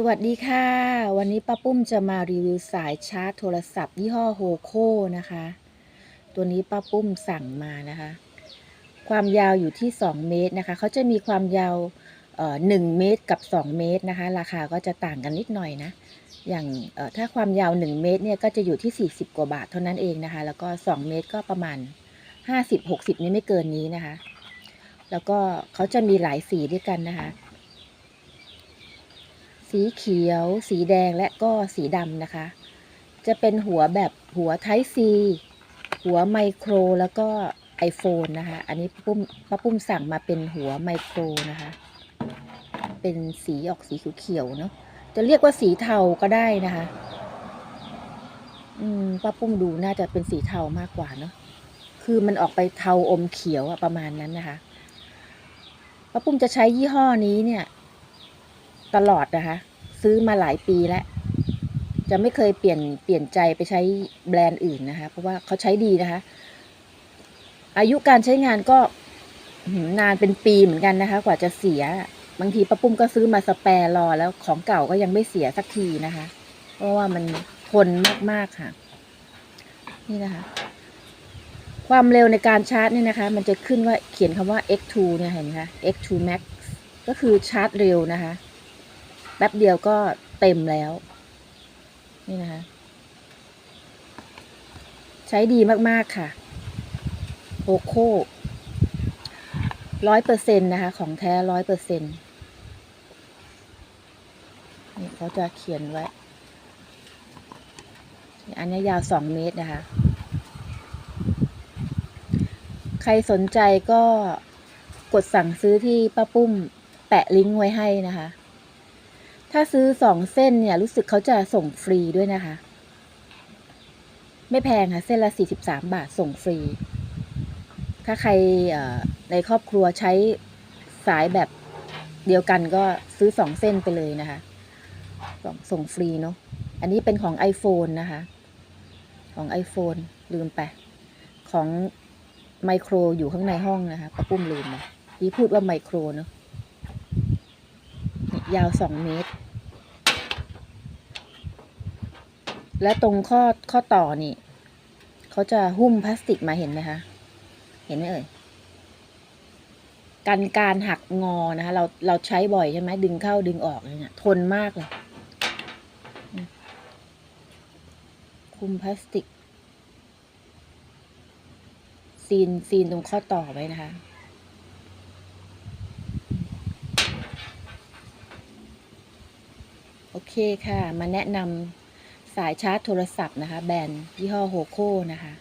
สวัสดีค่ะ วันนี้ป้าปุ้มจะมารีวิวสายชาร์จโทรศัพท์ ยี่ห้อโฮโคนะคะ ตัวนี้ป้าปุ้มสั่งมานะคะ ความยาวอยู่ที่ 2 เมตรนะคะ เขาจะมีความยาวเอ่อ1เมตรกับ 2 เมตรนะคะ ราคาก็จะต่างกันนิดหน่อยนะ อย่างเอ่อถ้าความยาว 1 เมตรเนี่ยก็จะอยู่ที่ 40 กว่าบาทเท่านั้นเองนะคะ แล้วก็ 2 เมตรก็ประมาณ 50-60 นี่ไม่เกินนี้นะคะ แล้วก็เขาจะมีหลายสีด้วยกันนะคะ สีเขียว สีแดงและก็สีดำนะคะ จะเป็นหัวแบบหัว Type C หัวไมโครแล้วก็ iPhone นะคะ อันนี้ป้าปุ้มป้าปุ้มสั่งมาเป็นหัวไมโครนะคะ เป็นสีออกสีเขียวๆเนาะจะเรียกว่าสีเทาก็ได้นะคะ อืมป้าปุ้มดูน่าจะเป็นสีเทามากกว่าเนาะคือมันออกไปเทาอมเขียวอะประมาณนั้นนะคะป้าปุ้มจะใช้ยี่ห้อนี้เนี่ย ตลอดนะคะ ซื้อมาหลายปีแล้ว จะไม่เคยเปลี่ยนเปลี่ยนใจไปใช้แบรนด์อื่นนะคะ เพราะว่าเขาใช้ดีนะคะ อายุการใช้งานก็นานเป็นปีเหมือนกันนะคะ กว่าจะเสีย บางทีป้าปุ้มก็ซื้อมาสแปร์รอแล้วของเก่าก็ยังไม่เสียสักทีนะคะ เพราะว่ามันทนมากๆค่ะ นี่นะคะ ความเร็วในการชาร์จเนี่ยนะคะ มันจะขึ้นว่าเขียนคำว่า X2 เนี่ยเห็นไหมคะ X2 Max ก็คือชาร์จเร็วนะคะ แป๊บเดียวก็เต็มแล้ว นี่นะคะ ใช้ดีมาก ๆ ค่ะโอโค่ร้อยเปอร์เซ็นต์นะคะ ของแท้ร้อยเปอร์เซ็นต์นี่เขาจะเขียนไว้ อันนี้ยาวสองเมตรนะคะ ใครสนใจก็กดสั่งซื้อที่ป้าปุ้มแปะลิงก์ไว้ให้นะคะ ถ้าซื้อสองเส้นเนี่ย รู้สึกเขาจะส่งฟรีด้วยนะคะ ไม่แพงค่ะ เส้นละสี่สิบสามบาทส่งฟรี ถ้าใครในครอบครัวใช้สายแบบเดียวกันก็ซื้อสองเส้นไปเลยนะคะ ส่งส่งฟรีเนาะอันนี้เป็นของ iPhone นะคะ ของ iPhone ลืมไป ของไมโครอยู่ข้างในห้องนะคะป้าปุ้มลืมนะพี่พูดว่าไมโครเนาะ ยาวสองเมตร และตรงข้อข้อต่อนี่เขาจะหุ้มพลาสติกมาเห็นไหมคะ เห็นไหมเอ่ยกันการหักงอนะคะ เราเราใช้บ่อยใช่ไหมดึงเข้าดึงออกเนี่ยทนมากเลย คุมพลาสติก ซีนซีนตรงข้อต่อไว้นะคะ โอเคค่ะ มาแนะนำสายชาร์จโทรศัพท์นะคะ แบรนด์ยี่ห้อโฮโคนะคะ